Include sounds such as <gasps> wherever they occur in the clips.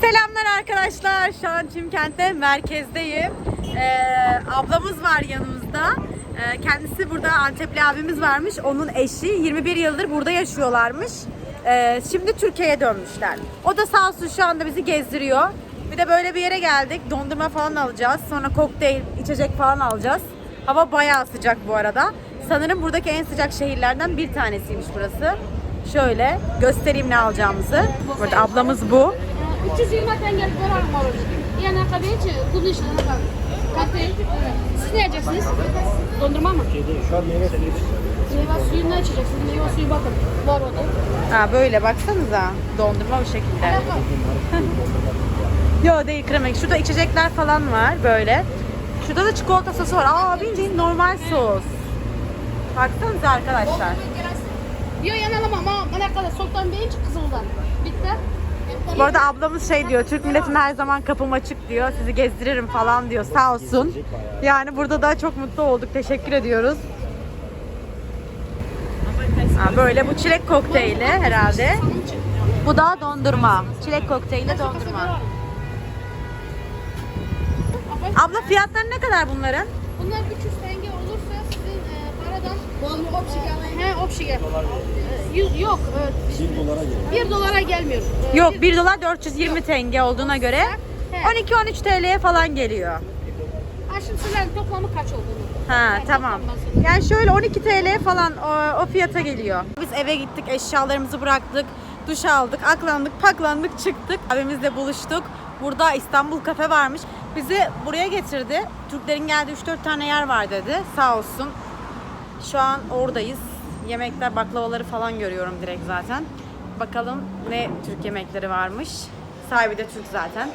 Selamlar arkadaşlar. Şu an Çimkent'te merkezdeyim. Ee, ablamız var yanımızda. Ee, kendisi burada Antepli abimiz varmış. Onun eşi 21 yıldır burada yaşıyorlarmış. Ee, şimdi Türkiye'ye dönmüşler. O da sağ olsun şu anda bizi gezdiriyor. Bir de böyle bir yere geldik. Dondurma falan alacağız. Sonra kokteyl, içecek falan alacağız. Hava bayağı sıcak bu arada. Sanırım buradaki en sıcak şehirlerden bir tanesiymiş burası. Şöyle göstereyim ne alacağımızı. Burada ablamız bu. 320 tenge falan var. Yani akabiye kullanışlarına bak. Kokteyl. Siz ne yiyeceksiniz? Dondurma mı? Şu an meyve suyu. Meyve suyu ne içeceksiniz? Meyve suyu bakın. Var orada. Ha böyle baksanıza. Dondurma bu şekilde. <laughs> Yo değil krema. Şurada içecekler falan var böyle. Şurada da çikolata sosu var. Aa bildiğin normal sos. Baksanıza arkadaşlar. Yok yanılamam ama ne kadar soktan değil kızıldan. Bitti. Bu arada ablamız şey diyor. Türk milletine her zaman kapım açık diyor. Sizi gezdiririm falan diyor. Sağ olsun. Yani burada da çok mutlu olduk. Teşekkür ediyoruz. Ha, böyle bu çilek kokteyli herhalde. Bu da dondurma. Çilek kokteyli dondurma. Abla fiyatları ne kadar bunların? Bunlar 300 tenge He opşige. E, yüz- Yok. e, 1 dolara geliyor. 1 dolara gelmiyor. E, Yok bir- 1 dolar 420 tenge olduğuna göre He. 12-13 TL'ye falan geliyor. Ha şimdi sizlerin toplamı kaç olduğunu. Ha Yani tamam. Yani şöyle 12 TL falan o, o fiyata geliyor. Biz eve gittik, eşyalarımızı bıraktık, duş aldık, aklandık, paklandık, çıktık. Abimizle buluştuk. Burada İstanbul kafe varmış. Bizi buraya getirdi. Türklerin geldiği 3-4 tane yer var dedi. Sağ olsun. Şu an oradayız. Yemekler, baklavaları falan görüyorum direkt zaten. Bakalım ne Türk yemekleri varmış. Sahibi de Türk zaten.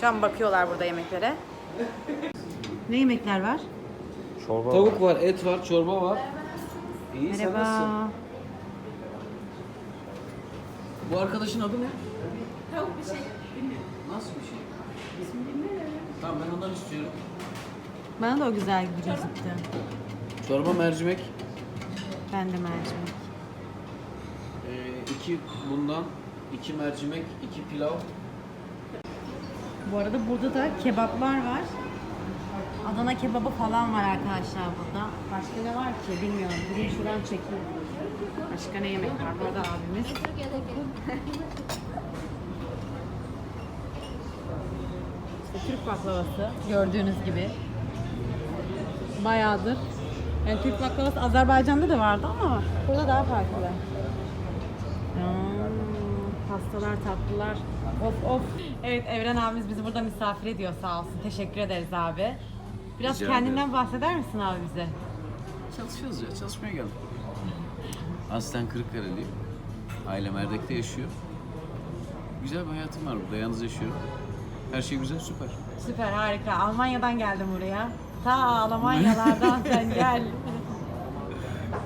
Şu an bakıyorlar burada yemeklere. Ne yemekler var? Çorba Tavuk var, et var, çorba var. İyi sen nasılsın? Merhaba. Bu arkadaşın adı ne? Tavuk bir şey. Nasıl bir şey? Tamam ben ondan istiyorum. Bana da o güzel gibi gözüktü. Çorba mercimek. Ben de mercimek. Ee, iki bundan, iki mercimek, iki pilav. Bu arada burada da kebaplar var. Adana kebabı falan var arkadaşlar burada. Başka ne var ki bilmiyorum. Bugün şuradan çekeyim. Başka ne yemek var? Burada abimiz. İşte Türk baklavası gördüğünüz gibi. Bayağıdır. Yani Türk baklavası Azerbaycan'da da vardı ama burada daha farklı. Pastalar, tatlılar. Of of. Evet Evren abimiz bizi burada misafir ediyor sağ olsun. Teşekkür ederiz abi. Biraz Rica kendinden bahseder misin abi bize? Çalışıyoruz ya, çalışmaya geldim. Aslen Kırıklareliyim. Ailem Erdek'te yaşıyor. Güzel bir hayatım var burada, yalnız yaşıyorum. Her şey güzel, süper. Süper harika. Almanya'dan geldim buraya. Ta Almanyalardan sen <laughs> gel.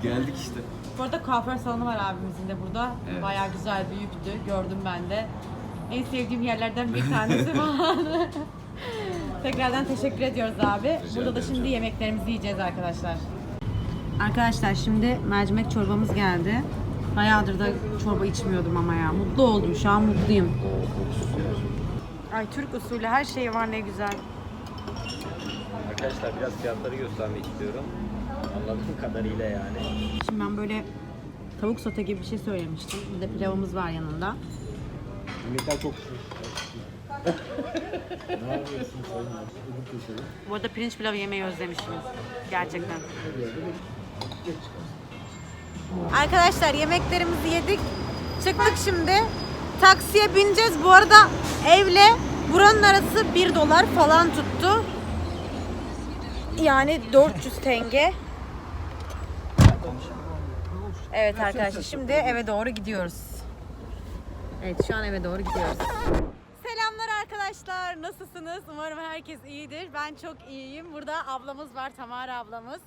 Geldik işte. Bu arada kuaför salonu var abimizin de burada. Evet. Bayağı güzel, büyüktü. Gördüm ben de. En sevdiğim yerlerden bir tanesi falan. <laughs> Tekrardan teşekkür ediyoruz abi. Burada da şimdi yemeklerimizi yiyeceğiz arkadaşlar. Arkadaşlar şimdi mercimek çorbamız geldi. Bayağıdır da çorba içmiyordum ama ya. Mutlu oldum. Şu an mutluyum. Ay Türk usulü her şey var ne güzel. Arkadaşlar biraz fiyatları göstermek istiyorum. Anladığım kadarıyla yani. Şimdi ben böyle tavuk sote gibi bir şey söylemiştim. Bir de pilavımız var yanında. Yemekler çok Ne yapıyorsun? Öbür köşede. Bu arada pirinç pilavı yemeyi özlemişim. Gerçekten. Arkadaşlar yemeklerimizi yedik. Çıktık şimdi. Taksiye bineceğiz. Bu arada evle buranın arası 1 dolar falan tuttu. Yani 400 tenge. Evet arkadaşlar şimdi eve doğru gidiyoruz. Evet şu an eve doğru gidiyoruz. Selamlar arkadaşlar. Nasılsınız? Umarım herkes iyidir. Ben çok iyiyim. Burada ablamız var, Tamara ablamız.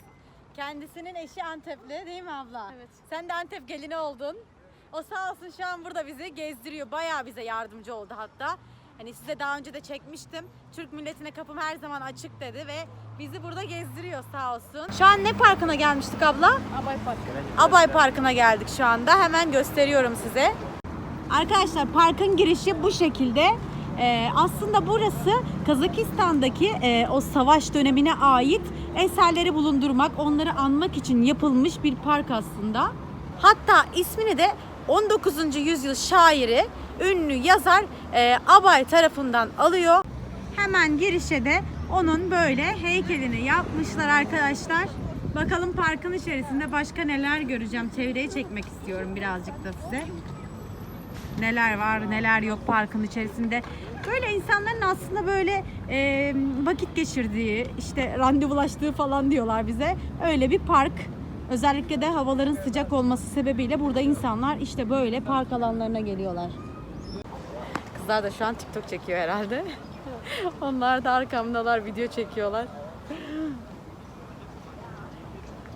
Kendisinin eşi Antepli değil mi abla? Evet. Sen de Antep gelini oldun. O sağ olsun şu an burada bizi gezdiriyor. Bayağı bize yardımcı oldu hatta. Hani size daha önce de çekmiştim. Türk milletine kapım her zaman açık dedi ve bizi burada gezdiriyor sağ olsun. Şu an ne parkına gelmiştik abla? Abay Park. Abay Parkı'na geldik şu anda. Hemen gösteriyorum size. Arkadaşlar parkın girişi bu şekilde. Ee, aslında burası Kazakistan'daki e, o savaş dönemine ait eserleri bulundurmak, onları anmak için yapılmış bir park aslında. Hatta ismini de 19. yüzyıl şairi, ünlü yazar e, Abay tarafından alıyor. Hemen girişe de onun böyle heykelini yapmışlar arkadaşlar. Bakalım parkın içerisinde başka neler göreceğim. Çevreyi çekmek istiyorum birazcık da size. Neler var, neler yok parkın içerisinde. Böyle insanların aslında böyle e, vakit geçirdiği, işte randevulaştığı falan diyorlar bize. Öyle bir park. Özellikle de havaların sıcak olması sebebiyle burada insanlar işte böyle park alanlarına geliyorlar. Kızlar da şu an TikTok çekiyor herhalde. <laughs> Onlar da arkamdalar, video çekiyorlar.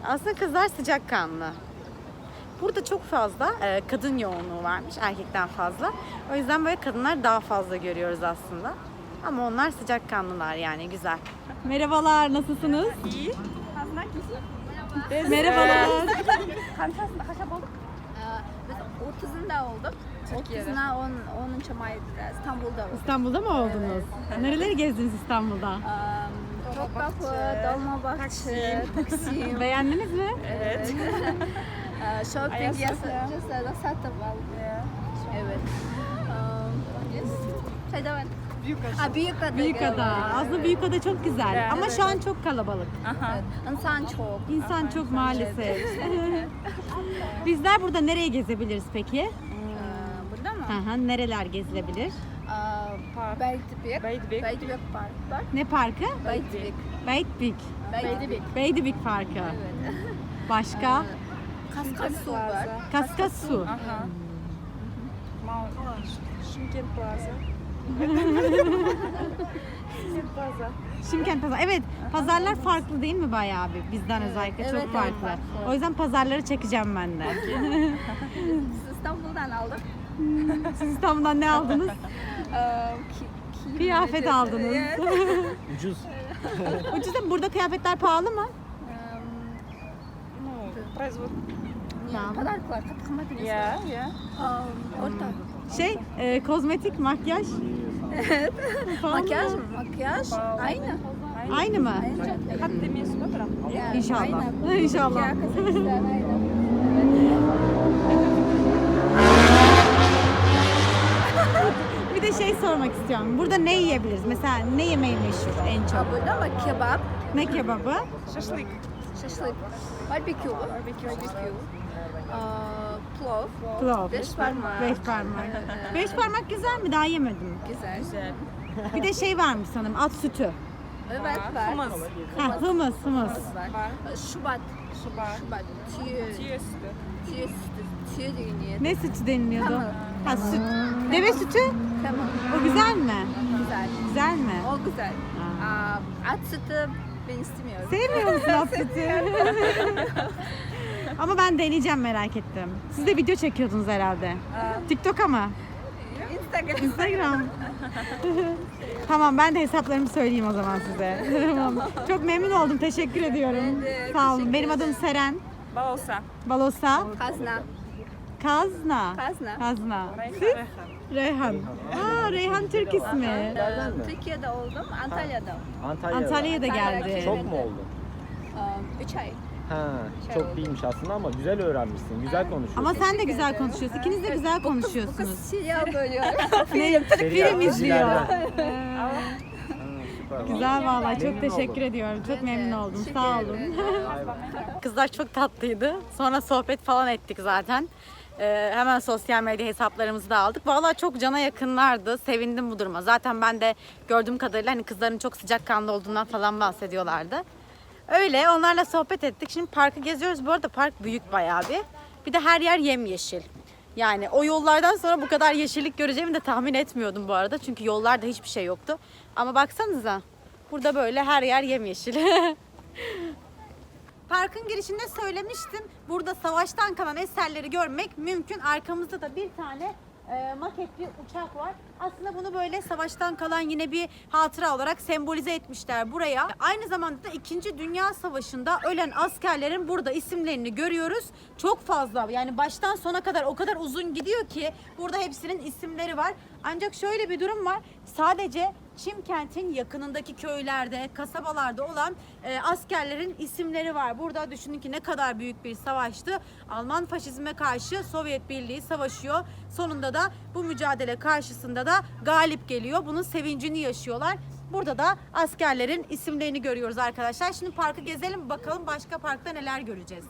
Aslında kızlar sıcakkanlı. Burada çok fazla e, kadın yoğunluğu varmış erkekten fazla. O yüzden böyle kadınlar daha fazla görüyoruz aslında. Ama onlar sıcakkanlılar yani güzel. Merhabalar, nasılsınız? İyi. Merhabalar. <laughs> Biz 30'unda olduk. 30'ına 10, 10. Mayı'da İstanbul'da olduk. İstanbul'da mı oldunuz? <laughs> Nereleri gezdiniz İstanbul'da? Um, Topkapı, Dolmabahçe, Taksim. <laughs> Beğendiniz mi? Evet. <laughs> Ee, Shopping yasaları satıp aldı. Evet. Um, yes. Şeyde var. Büyükada. Büyükada. Büyükada. Aslında Büyükada çok güzel ama şu an çok kalabalık. Evet. İnsan çok. İnsan çok maalesef. Bizler burada nereye gezebiliriz peki? Ee, burada mı? Aha, nereler gezilebilir? Ee, Beydibik. Beydibik. Beydibik Park. Ne parkı? Beydibik. Beydibik. Beydibik. Beydibik Parkı. Evet. Başka? Kaskasu var. Kaskasu. Şimkent <laughs> Pazar. Evet, pazarlar farklı değil mi bayağı bir? Bizden özellikle Evet, çok evet, farklı. farklı. O yüzden pazarları çekeceğim ben de. <laughs> Siz İstanbul'dan aldık. Siz İstanbul'dan ne aldınız? <laughs> Kıyafet aldınız. Evet. Ucuz. Ucuz ama burada kıyafetler pahalı mı? Ne kadar var? Katkıma biliyorsun. Ya, ya. Orta. Şey, e, kozmetik, makyaj. Evet. Pahalı Makyaj mı? mı? Makyaj. Aynı. Aynı mı? İnşallah. Aynı. <laughs> İnşallah. Aynı. Bir de şey sormak istiyorum. Burada ne yiyebiliriz? Mesela ne yemeği meşhur en çok? Burada mı? Kebap. Ne kebabı? Şaşlık. Barbekü. Barbekü. Barbekü. Aa, Plov. Plov. Beş parmak. Beş parmak. Beş parmak güzel mi? Daha yemedim. Güzel. Güzel. Bir de şey varmış sanırım at sütü. Evet var. Humus. Ha, humus, humus. var. Şubat. Şubat. Şubat. Tüy. Tüy sütü. Tüy sütü. Tüy düğünü. Ne sütü deniliyordu? Tamam. Ha süt. Deve sütü. Tamam. O güzel mi? Güzel. Güzel mi? O güzel. Aa, at sütü ben istemiyorum. Sevmiyor musun at sütü? <laughs> <laughs> Ama ben deneyeceğim merak ettim. Siz de video çekiyordunuz herhalde. TikTok ama. Instagram. Instagram. <laughs> tamam ben de hesaplarımı söyleyeyim o zaman size. <laughs> Tamam. Çok memnun oldum. Teşekkür ediyorum. Ben de Sağ olun. Benim adım. Seren. Balosa. Balosa. Kazna. Kazna. Kazna. Kazna. Siz? Reyhan. Aa, Reyhan Türk ismi. Ee, Türkiye'de oldum. Antalya'da. Antalya'da. Antalya'ya da geldi. Çok mu oldu? 3 ay. Ha, çok değilmiş aslında ama güzel öğrenmişsin. Güzel konuşuyorsun. Ama sen de güzel konuşuyorsun. İkiniz de güzel Bu konuşuyorsunuz. kız serial bölüyor. <laughs> Ne? Film izliyor. <laughs> Güzel vallahi çok Memnun teşekkür oldum. ediyorum. Çok memnun oldum. Teşekkür Sağ olun. <laughs> Kızlar çok tatlıydı. Sonra sohbet falan ettik zaten. Ee, hemen sosyal medya hesaplarımızı da aldık. Vallahi çok cana yakınlardı. Sevindim bu duruma. Zaten ben de gördüğüm kadarıyla hani kızların çok sıcakkanlı olduğundan falan bahsediyorlardı. Öyle onlarla sohbet ettik. Şimdi parkı geziyoruz. Bu arada park büyük bayağı bir. Bir de her yer yemyeşil. Yani o yollardan sonra bu kadar yeşillik göreceğimi de tahmin etmiyordum bu arada. Çünkü yollarda hiçbir şey yoktu. Ama baksanıza. Burada böyle her yer yemyeşil. <laughs> Parkın girişinde söylemiştim. Burada savaştan kalan eserleri görmek mümkün. Arkamızda da bir tane e, maket bir uçak var. Aslında bunu böyle savaştan kalan yine bir hatıra olarak sembolize etmişler buraya. Aynı zamanda da 2. Dünya Savaşı'nda ölen askerlerin burada isimlerini görüyoruz. Çok fazla yani baştan sona kadar o kadar uzun gidiyor ki burada hepsinin isimleri var. Ancak şöyle bir durum var. sadece Çimkent'in yakınındaki köylerde, kasabalarda olan e, askerlerin isimleri var. Burada düşünün ki ne kadar büyük bir savaştı. Alman faşizme karşı Sovyet Birliği savaşıyor. Sonunda da bu mücadele karşısında da galip geliyor. Bunun sevincini yaşıyorlar. Burada da askerlerin isimlerini görüyoruz arkadaşlar. Şimdi parkı gezelim bakalım başka parkta neler göreceğiz.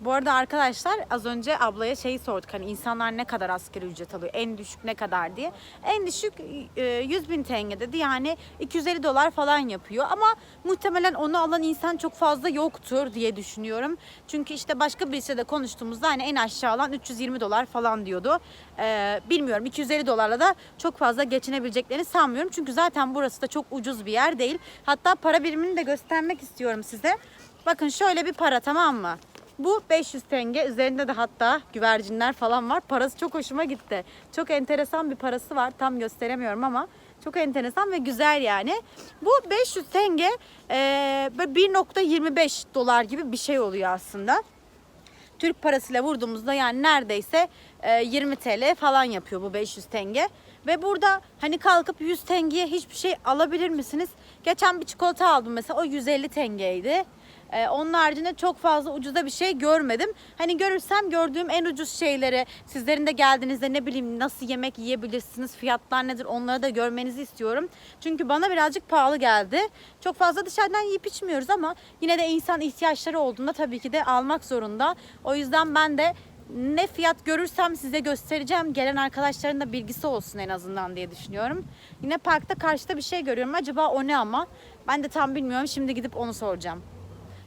Bu arada arkadaşlar az önce ablaya şeyi sorduk hani insanlar ne kadar asgari ücret alıyor en düşük ne kadar diye. En düşük e, 100 bin tenge dedi yani 250 dolar falan yapıyor ama muhtemelen onu alan insan çok fazla yoktur diye düşünüyorum. Çünkü işte başka birisiyle de konuştuğumuzda hani en aşağı alan 320 dolar falan diyordu. Ee, bilmiyorum 250 dolarla da çok fazla geçinebileceklerini sanmıyorum. Çünkü zaten burası da çok ucuz bir yer değil. Hatta para birimini de göstermek istiyorum size. Bakın şöyle bir para tamam mı? Bu 500 tenge. Üzerinde de hatta güvercinler falan var. Parası çok hoşuma gitti. Çok enteresan bir parası var. Tam gösteremiyorum ama çok enteresan ve güzel yani. Bu 500 tenge böyle 1.25 dolar gibi bir şey oluyor aslında. Türk parasıyla vurduğumuzda yani neredeyse e, 20 TL falan yapıyor bu 500 tenge. Ve burada hani kalkıp 100 tengeye hiçbir şey alabilir misiniz? Geçen bir çikolata aldım mesela o 150 tengeydi. E, onun haricinde çok fazla ucuza bir şey görmedim. Hani görürsem gördüğüm en ucuz şeyleri sizlerin de geldiğinizde ne bileyim nasıl yemek yiyebilirsiniz, fiyatlar nedir onları da görmenizi istiyorum. Çünkü bana birazcık pahalı geldi. Çok fazla dışarıdan yiyip içmiyoruz ama yine de insan ihtiyaçları olduğunda tabii ki de almak zorunda. O yüzden ben de ne fiyat görürsem size göstereceğim. Gelen arkadaşların da bilgisi olsun en azından diye düşünüyorum. Yine parkta karşıda bir şey görüyorum. Acaba o ne ama? Ben de tam bilmiyorum. Şimdi gidip onu soracağım.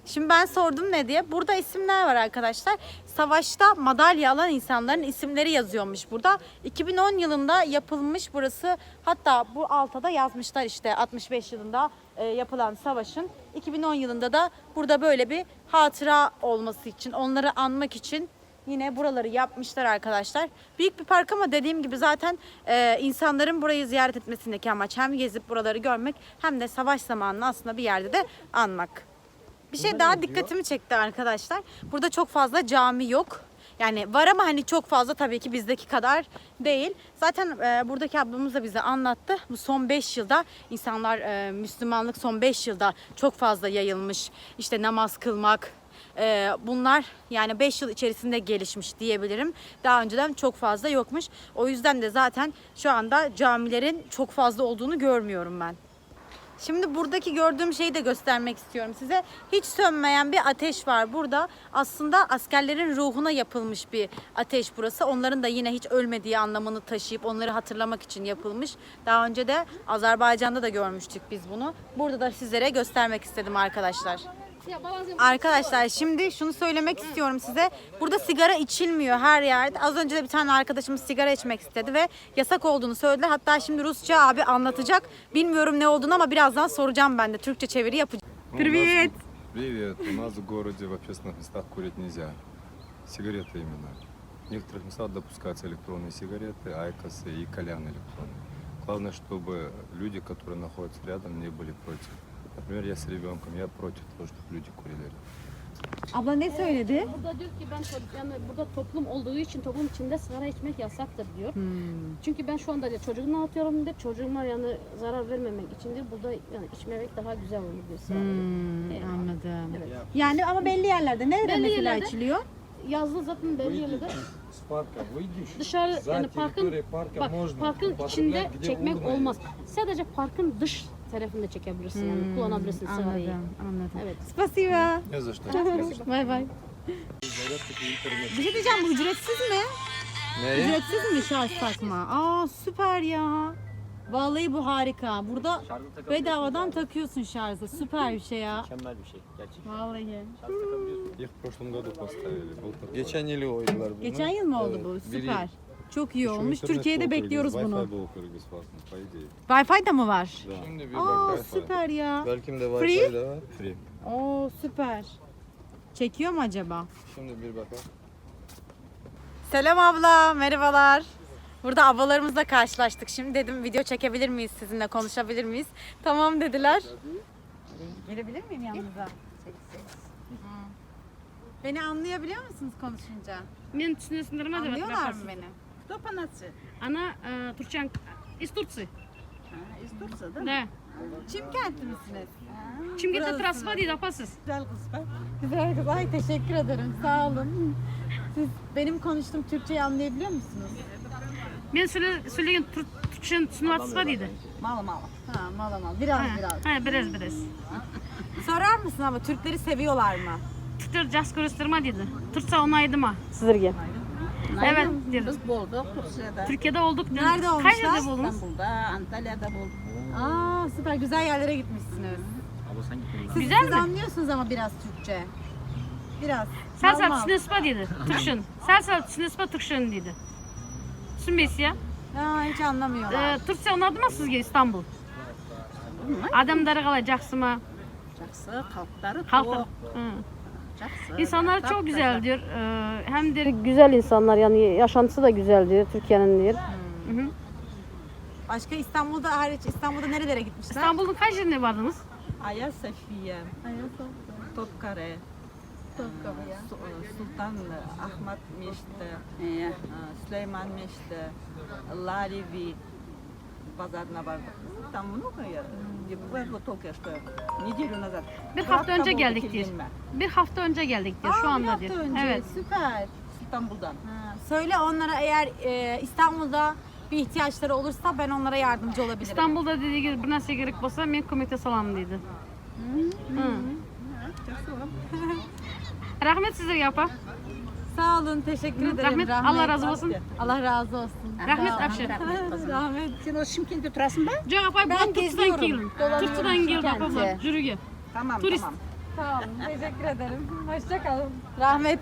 Şimdi ben sordum ne diye. Burada isimler var arkadaşlar. Savaşta madalya alan insanların isimleri yazıyormuş burada. 2010 yılında yapılmış burası. Hatta bu alta da yazmışlar işte 65 yılında e, yapılan savaşın. 2010 yılında da burada böyle bir hatıra olması için, onları anmak için yine buraları yapmışlar arkadaşlar. Büyük bir park ama dediğim gibi zaten e, insanların burayı ziyaret etmesindeki amaç hem gezip buraları görmek hem de savaş zamanını aslında bir yerde de anmak. Bir şey daha dikkatimi çekti arkadaşlar. Burada çok fazla cami yok. Yani var ama hani çok fazla tabii ki bizdeki kadar değil. Zaten e, buradaki ablamız da bize anlattı. Bu son 5 yılda insanlar e, Müslümanlık son 5 yılda çok fazla yayılmış. İşte namaz kılmak, e, bunlar yani 5 yıl içerisinde gelişmiş diyebilirim. Daha önceden çok fazla yokmuş. O yüzden de zaten şu anda camilerin çok fazla olduğunu görmüyorum ben. Şimdi buradaki gördüğüm şeyi de göstermek istiyorum size. Hiç sönmeyen bir ateş var burada. Aslında askerlerin ruhuna yapılmış bir ateş burası. Onların da yine hiç ölmediği anlamını taşıyıp onları hatırlamak için yapılmış. Daha önce de Azerbaycan'da da görmüştük biz bunu. Burada da sizlere göstermek istedim arkadaşlar. Ya bazen Arkadaşlar şimdi şunu söylemek istiyorum size. Burada sigara içilmiyor her yerde. Az önce de bir tane arkadaşımız sigara içmek istedi ve yasak olduğunu söyledi. Hatta şimdi Rusça abi anlatacak. Bilmiyorum ne olduğunu ama birazdan soracağım ben de. Türkçe çeviri yapacağım. Привет. Привет. У нас в городе в общественных местах курить нельзя. Сигареты именно. В некоторых местах допускаются электронные сигареты, айкосы и кальян электронный. Главное, чтобы люди, которые находятся рядом, не были против. Например, я с ребенком, я против того, чтобы люди курили рядом. Abla ne söyledi? Burada diyor ki ben çocuk- yani burada toplum olduğu için toplum içinde sigara içmek yasaktır diyor. Çünkü ben şu anda diyor, çocuğumu atıyorum diyor. Çocuğuma yani zarar vermemek için diyor. Burada yani içmemek daha güzel olur diyor. sigara. Evet. Anladım. Evet. Yani ama belli yerlerde. Nerede Belli mesela yerlerde. içiliyor? Yazlı zaten belli yerlerde С парка выйдешь, dışarı за yani parkın территорией парка bak можно parkın употреблять, içinde где çekmek урна olmaz. есть. Sadece parkın dış tarafında çekebilirsin yani kullanabilirsin sigarayı. Anladım, anladım. Evet. Spasiba. Не за что. Bay bay. Bir şey diyeceğim bu ücretsiz mi? Ücretsiz mi şarj takma? Aa süper ya. Vallahi bu harika. Burada Şarjı takabiliyorsun bedavadan yani. takıyorsun şarjı. Süper bir şey ya. Mükemmel bir şey gerçekten. Vallahi. Şarj takabiliyorsun. Их в прошлом году поставили. Был такой. Geçen yıl oydular bunu. Geçen yıl mı oldu Evet, bu? bir Süper. yıl. Çok iyi Еще olmuş. интернет Türkiye'de был bekliyoruz Wi-Fi bunu. был бесплатно, по идее. Wi-Fi da mı var? Да. Şimdi bir Aa bak. Wi-Fi. süper ya. Belki de Free? Wi-Fi de var. Free. Oo süper. Çekiyor mu acaba? Şimdi bir bak. Selam abla, merhabalar. Burada ablalarımızla karşılaştık. Şimdi dedim video çekebilir miyiz sizinle, konuşabilir miyiz? Tamam dediler. Gelebilir miyim yanınıza? Beni anlayabiliyor musunuz konuşunca? Men түсінесіңдер ме деп Anlıyorlar mı beni? Она э, турчан из Турции. Да. Çimkentli misiniz? Чимкентте трансфер дейді апасыз. Güzel kız be. Güzel kız. Ay teşekkür ederim. Sağ olun. Siz benim konuştuğum Türkçeyi anlayabiliyor musunuz? Мен сөйле- сөйлеген түр- түркшені түсініп жатсыз ба дейді. Mala mala. Ha mala mala. Biraz Ha, biraz. ha, біраз біраз. Sorar mısın ama Türkleri seviyorlar mı? Türkтерді жақсы көресіздер ма дейді. Түркия ұнайды ма сіздерге? Evet деді. Biz bulduk Rusya'da, Türkiye'de olduk dedi. Nerede Қай olmuşlar? жерде болдыңыз? İstanbul'da, Antalya'da bulduk. Aa süper güzel yerlere gitmişsiniz. Abla sen gittin mi? Siz, Güzel siz mi? anlıyorsunuz ama biraz Türkçe. Biraz. сәл сәл Normal. түсінесіз ба дейді <laughs> түркшені сәл сәл түсінесіз ба түркшені дейді түсінбейсіз иә Aa, hiç anlamıyorlar. Ee, Түркия ұнады ма сізге İstanbul адамдары қалай жақсы ма Жақсы, халықтары халқы çok, Hı. İnsanlar çok güzel diyor. Ee, hem de güzel insanlar yani yaşantısı da güzel diyor Türkiye'nin diyor. Hmm. Hı. Başka İstanbul'da hariç İstanbul'da nerelere gitmişler? İstanbul'un kaç yerine vardınız? Ayasofya, Topkare, Sultan e, Ahmet Meşte, e, e, Süleyman Meşte, Lalevi pazarına vardık. İstanbul'u mu ya? Hmm gibi. Ben bu Tokyo'da nedir nazar. Bir hafta önce geldik diyor. Bir hafta önce geldik diyor şu anda diyor. Evet. süper. İstanbul'dan. Ha, söyle onlara eğer e, İstanbul'da bir ihtiyaçları olursa ben onlara yardımcı olabilirim. İstanbul'da dediği gibi buna gerek olsa men komite salam dedi. Hı. Rahmet sizlere yapar. Sağ olun, teşekkür ederim. Rahmet, Allah razı olsun. Allah razı olsun. Rahmet Afşar. <laughs> Rahmet. Sen o Şimkent'te oturasın da? Yok apay, ben Türkçü'den geldim. Türkçü'den geldim apay, jürüge. Tamam, Turist. tamam. Sağ olun, teşekkür ederim. Hoşça kalın. Rahmet.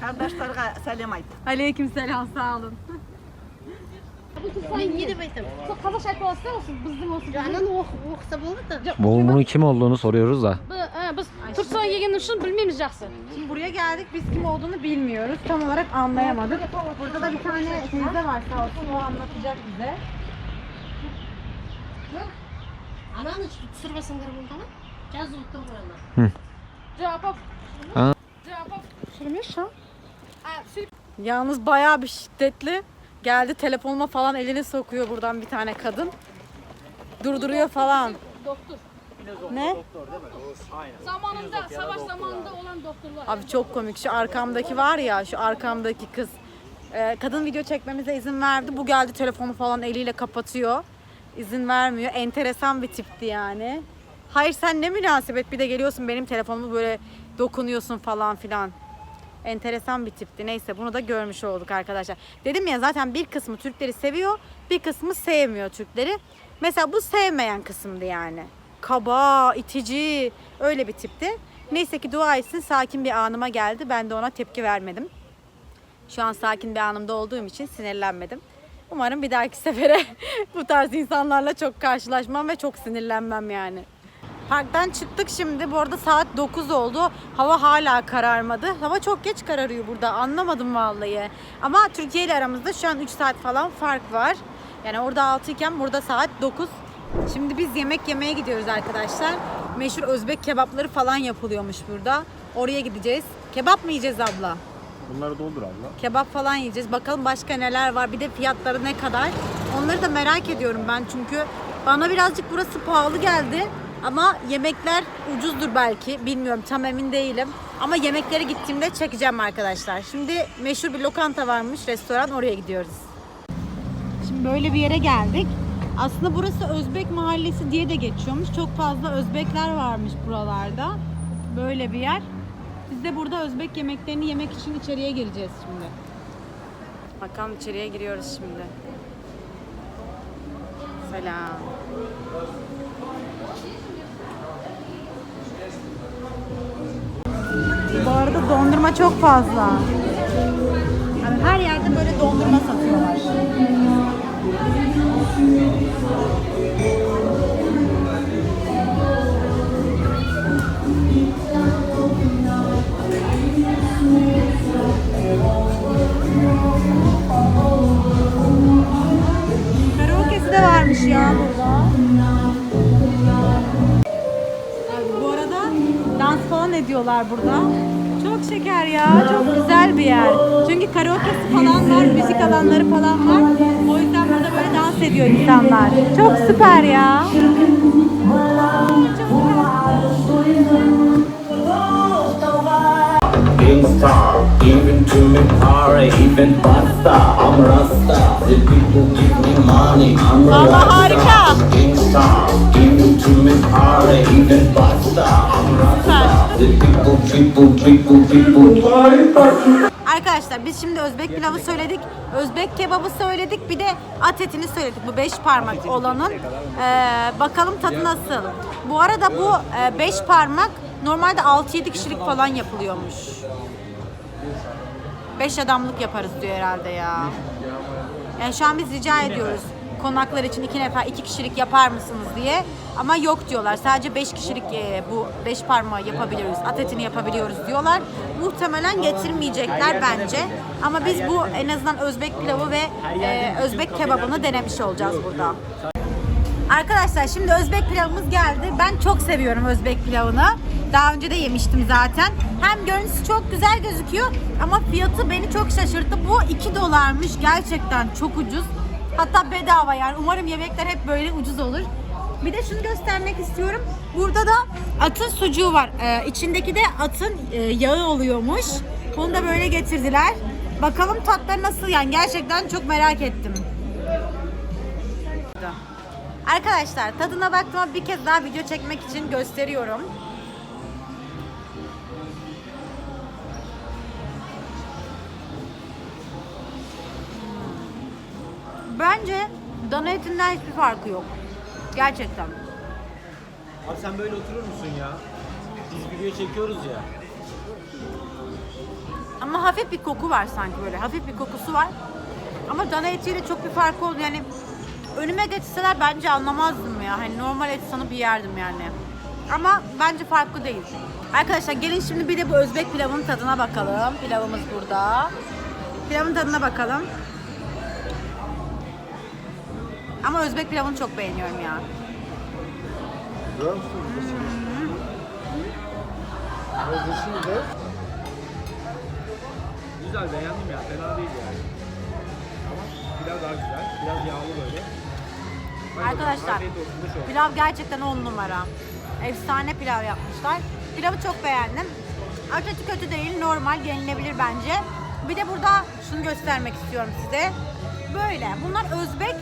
Kardeşlerine selam ait. Aleyküm selam, sağ olun. Ben yedim yedim. Çok kaza şarkı olsa olsun, bizdim olsun. Canan oqsa bo'ldi. Bu bunun kim olduğunu soruyoruz da. Bu, e, biz Tursan yegan için bilmemiz yaxşı. Şimdi buraya geldik, biz kim olduğunu bilmiyoruz. Tam olarak anlayamadık. Burada da bir tane teyze var sağ olsun, o anlatacak bize. Ananı tuturmasınlar bundan. Caz unuttum buranı. Cevap. Cevap. Sürmüyor şu an. Yalnız bayağı bir şiddetli Geldi telefonuma falan elini sokuyor buradan bir tane kadın. Durduruyor falan. doktor Ne? zamanında savaş zamanında olan doktorlar Abi çok komik. Şu arkamdaki var ya, şu arkamdaki kız. Ee, kadın video çekmemize izin verdi. Bu geldi telefonu falan eliyle kapatıyor. İzin vermiyor. Enteresan bir tipti yani. Hayır sen ne münasebet bir de geliyorsun benim telefonumu böyle dokunuyorsun falan filan. Enteresan bir tipti. Neyse bunu da görmüş olduk arkadaşlar. Dedim ya zaten bir kısmı Türkleri seviyor, bir kısmı sevmiyor Türkleri. Mesela bu sevmeyen kısımdı yani. Kaba, itici, öyle bir tipti. Neyse ki dua etsin sakin bir anıma geldi. Ben de ona tepki vermedim. Şu an sakin bir anımda olduğum için sinirlenmedim. Umarım bir dahaki <laughs> sefere <laughs> bu tarz insanlarla çok karşılaşmam ve çok sinirlenmem yani. Parktan çıktık şimdi. Bu arada saat 9 oldu. Hava hala kararmadı. Hava çok geç kararıyor burada. Anlamadım vallahi. Ama Türkiye ile aramızda şu an 3 saat falan fark var. Yani orada 6 iken burada saat 9. Şimdi biz yemek yemeye gidiyoruz arkadaşlar. Meşhur Özbek kebapları falan yapılıyormuş burada. Oraya gideceğiz. Kebap mı yiyeceğiz abla? Bunları doldur abla. Kebap falan yiyeceğiz. Bakalım başka neler var. Bir de fiyatları ne kadar. Onları da merak ediyorum ben çünkü bana birazcık burası pahalı geldi. Ama yemekler ucuzdur belki. Bilmiyorum tam emin değilim. Ama yemeklere gittiğimde çekeceğim arkadaşlar. Şimdi meşhur bir lokanta varmış. Restoran oraya gidiyoruz. Şimdi böyle bir yere geldik. Aslında burası Özbek Mahallesi diye de geçiyormuş. Çok fazla Özbekler varmış buralarda. Böyle bir yer. Biz de burada Özbek yemeklerini yemek için içeriye gireceğiz şimdi. Bakalım içeriye giriyoruz şimdi. Selam. Bu arada dondurma çok fazla. Yani her yerde böyle dondurma satıyorlar. Ediyorlar burada. Çok şeker ya. Çok güzel bir yer. Çünkü karaoke'si falan var, müzik alanları falan var. O yüzden burada böyle dans ediyor insanlar. Çok süper ya. Gangstar, even to me are even pasta. I'm Rasta, the people give me money. I'm Rasta. Gangstar, even to me even Arkadaşlar biz şimdi Özbek pilavı söyledik, Özbek kebabı söyledik, bir de at etini söyledik. Bu beş parmak olanın. Ee, bakalım tadı nasıl? Bu arada bu e, beş parmak normalde 6-7 kişilik falan yapılıyormuş. 5 adamlık yaparız diyor herhalde ya. Yani şu an biz rica ediyoruz konaklar için iki nefer iki kişilik yapar mısınız diye ama yok diyorlar. Sadece 5 kişilik e, bu 5 parmağı yapabiliyoruz. At etini yapabiliyoruz diyorlar. Muhtemelen getirmeyecekler bence. Ama biz bu en azından Özbek pilavı ve e, Özbek kebabını denemiş olacağız burada. Arkadaşlar şimdi Özbek pilavımız geldi. Ben çok seviyorum Özbek pilavını. Daha önce de yemiştim zaten. Hem görüntüsü çok güzel gözüküyor ama fiyatı beni çok şaşırttı. Bu 2 dolarmış. Gerçekten çok ucuz. Hatta bedava yani. Umarım yemekler hep böyle ucuz olur. Bir de şunu göstermek istiyorum. Burada da atın sucuğu var. Ee, içindeki de atın e, yağı oluyormuş. Onu da böyle getirdiler. Bakalım tatları nasıl yani gerçekten çok merak ettim. Arkadaşlar tadına baktığıma bir kez daha video çekmek için gösteriyorum. Bence dana etinden hiçbir farkı yok. Gerçekten. Abi sen böyle oturur musun ya? Biz video çekiyoruz ya. Ama hafif bir koku var sanki böyle. Hafif bir kokusu var. Ama dana etiyle çok bir farkı oldu. Yani önüme getirseler bence anlamazdım ya. Hani normal et sanıp yerdim yani. Ama bence farklı değil. Arkadaşlar gelin şimdi bir de bu Özbek pilavının tadına bakalım. Pilavımız burada. Pilavın tadına bakalım. Ama Özbek pilavını çok beğeniyorum ya. Güzel beğendim ya. Fena değil yani. Ama biraz daha güzel. Biraz yağlı böyle. Arkadaşlar Afiyet olsun da şu. pilav gerçekten 10 numara. Efsane pilav yapmışlar. Pilavı çok beğendim. Kötü kötü değil, normal, yenilebilir bence. Bir de burada şunu göstermek istiyorum size. Böyle, bunlar Özbek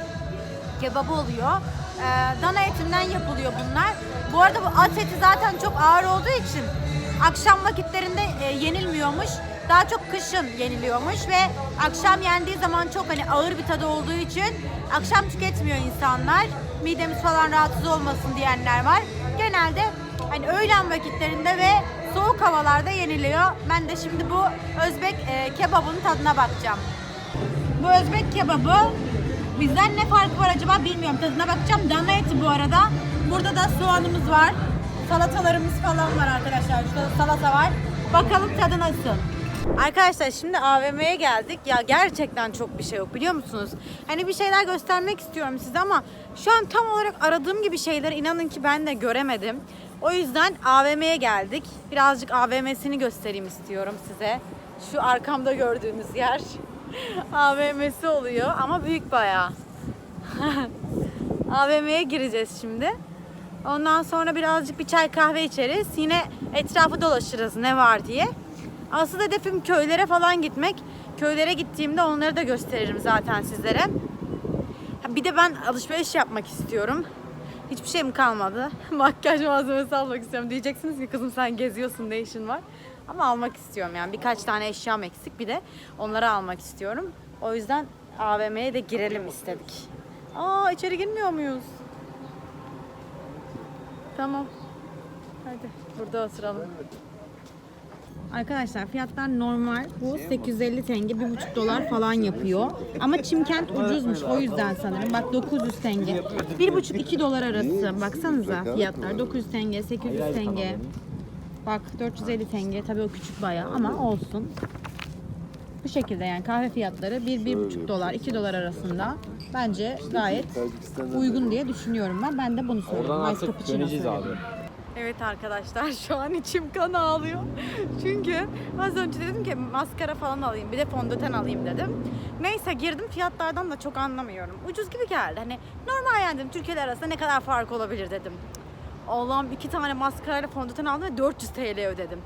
kebabı oluyor. Ee, dana etinden yapılıyor bunlar. Bu arada bu at eti zaten çok ağır olduğu için akşam vakitlerinde e, yenilmiyormuş. Daha çok kışın yeniliyormuş ve akşam yendiği zaman çok hani ağır bir tadı olduğu için akşam tüketmiyor insanlar. Midemiz falan rahatsız olmasın diyenler var. Genelde hani öğlen vakitlerinde ve soğuk havalarda yeniliyor. Ben de şimdi bu Özbek e, kebabının tadına bakacağım. Bu Özbek kebabı bizden ne farkı var acaba bilmiyorum. Tadına bakacağım. Dana eti bu arada. Burada da soğanımız var. Salatalarımız falan var arkadaşlar. Şurada salata var. Bakalım tadı nasıl? Arkadaşlar şimdi AVM'ye geldik. Ya gerçekten çok bir şey yok biliyor musunuz? Hani bir şeyler göstermek istiyorum size ama şu an tam olarak aradığım gibi şeyleri inanın ki ben de göremedim. O yüzden AVM'ye geldik. Birazcık AVM'sini göstereyim istiyorum size. Şu arkamda gördüğünüz yer. <laughs> AVM'si oluyor ama büyük bayağı. <laughs> AVM'ye gireceğiz şimdi. Ondan sonra birazcık bir çay kahve içeriz. Yine etrafı dolaşırız ne var diye. Asıl hedefim köylere falan gitmek. Köylere gittiğimde onları da gösteririm zaten sizlere. Bir de ben alışveriş yapmak istiyorum. Hiçbir şeyim kalmadı. <laughs> Makyaj malzemesi almak istiyorum. Diyeceksiniz ki kızım sen geziyorsun ne işin var. Ama almak istiyorum yani. Birkaç tane eşyam eksik bir de onları almak istiyorum. O yüzden AVM'ye de girelim istedik. Aa içeri girmiyor muyuz? Tamam. Hadi burada oturalım. Arkadaşlar fiyatlar normal. Bu 850 tenge, 1,5 dolar falan yapıyor. Ama Çimkent ucuzmuş o yüzden sanırım. Bak 900 tenge. 1,5-2 dolar arası. Baksanıza fiyatlar. 900 tenge, 800 tenge. Bak 450 tenge. Tabii o küçük bayağı ama olsun. Bu şekilde yani kahve fiyatları 1-1,5 dolar, 2 dolar arasında. Bence gayet uygun diye düşünüyorum ben. Ben de bunu söylüyorum. Oradan Ice artık cappuccino döneceğiz abi. Evet arkadaşlar <laughs> şu an içim kan ağlıyor. Çünkü az önce dedim ki maskara falan alayım bir de fondöten alayım dedim. Neyse girdim fiyatlardan da çok anlamıyorum. Ucuz gibi geldi. Hani normal yani dedim Türkiye'ler arasında ne kadar fark olabilir dedim. Allah'ım iki tane maskarayla fondöten aldım ve 400 TL ödedim.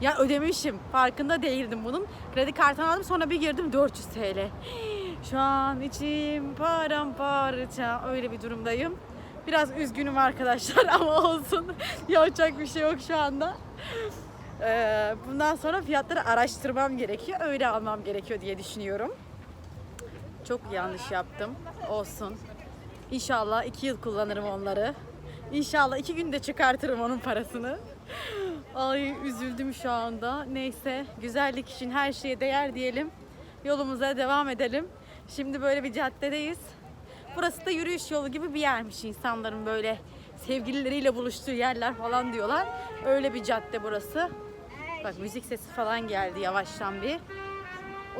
Ya ödemişim. Farkında değildim bunun. Kredi kartını aldım sonra bir girdim 400 TL. <gasps> Şu an içim paramparça. Öyle bir durumdayım. Biraz üzgünüm arkadaşlar <laughs> ama olsun. Yapacak bir şey yok şu anda. Ee, bundan sonra fiyatları araştırmam gerekiyor. Öyle almam gerekiyor diye düşünüyorum. Çok yanlış yaptım. Olsun. İnşallah iki yıl kullanırım onları. İnşallah iki günde çıkartırım onun parasını. Ay üzüldüm şu anda. Neyse güzellik için her şeye değer diyelim. Yolumuza devam edelim. Şimdi böyle bir caddedeyiz. Burası da yürüyüş yolu gibi bir yermiş. İnsanların böyle sevgilileriyle buluştuğu yerler falan diyorlar. Öyle bir cadde burası. Bak müzik sesi falan geldi yavaştan bir.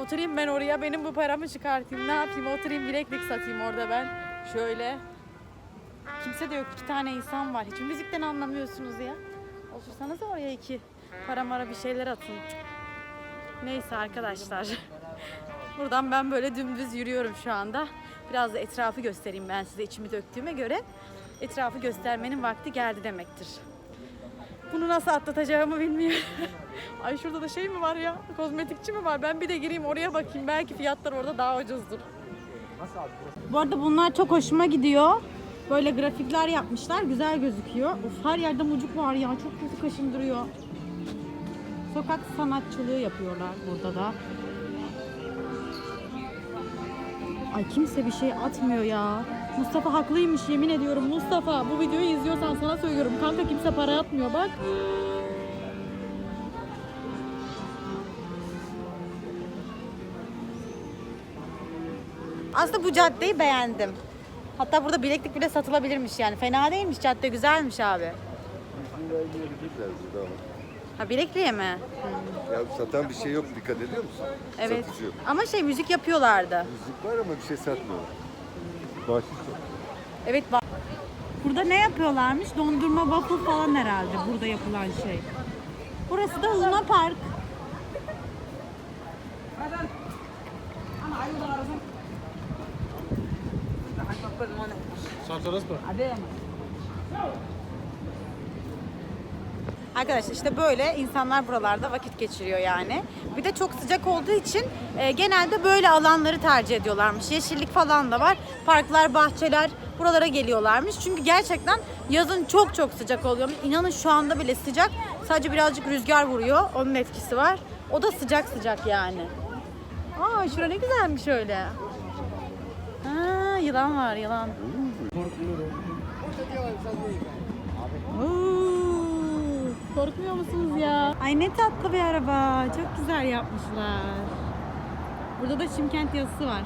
Oturayım ben oraya benim bu paramı çıkartayım. Ne yapayım oturayım bileklik satayım orada ben. Şöyle. Kimse de yok. iki tane insan var. Hiç müzikten anlamıyorsunuz ya. Otursanız oraya iki para mara bir şeyler atın. Neyse arkadaşlar. <laughs> Buradan ben böyle dümdüz yürüyorum şu anda. Biraz da etrafı göstereyim ben size içimi döktüğüme göre. Etrafı göstermenin vakti geldi demektir. Bunu nasıl atlatacağımı bilmiyorum. <laughs> Ay şurada da şey mi var ya? Kozmetikçi mi var? Ben bir de gireyim oraya bakayım. Belki fiyatlar orada daha ucuzdur. Bu arada bunlar çok hoşuma gidiyor. Böyle grafikler yapmışlar. Güzel gözüküyor. Of her yerde mucuk var ya. Çok kötü kaşındırıyor. Sokak sanatçılığı yapıyorlar burada da. Ay kimse bir şey atmıyor ya. Mustafa haklıymış yemin ediyorum. Mustafa bu videoyu izliyorsan sana söylüyorum. Kanka kimse para atmıyor bak. Aslında bu caddeyi beğendim. Hatta burada bileklik bile satılabilirmiş yani. Fena değilmiş cadde güzelmiş abi. Ha bilekliğe mi? Ya satan bir şey yok dikkat ediyor musun? Evet. Satıcı yok. Ama şey müzik yapıyorlardı. Müzik var ama bir şey satmıyorlar. Bahşiş yok. Evet bak. Burada ne yapıyorlarmış? Dondurma waffle falan herhalde burada yapılan şey. Burası da Luna Park. Arkadaşlar işte böyle insanlar buralarda vakit geçiriyor yani. Bir de çok sıcak olduğu için e, genelde böyle alanları tercih ediyorlarmış. Yeşillik falan da var. Parklar, bahçeler buralara geliyorlarmış. Çünkü gerçekten yazın çok çok sıcak oluyor. İnanın şu anda bile sıcak. Sadece birazcık rüzgar vuruyor. Onun etkisi var. O da sıcak sıcak yani. Aa şura ne güzelmiş öyle. Ha, yılan var yılan. Oo, korkmuyor musunuz ya? Ay ne tatlı bir araba. Çok güzel yapmışlar. Burada da Şimkent yazısı var.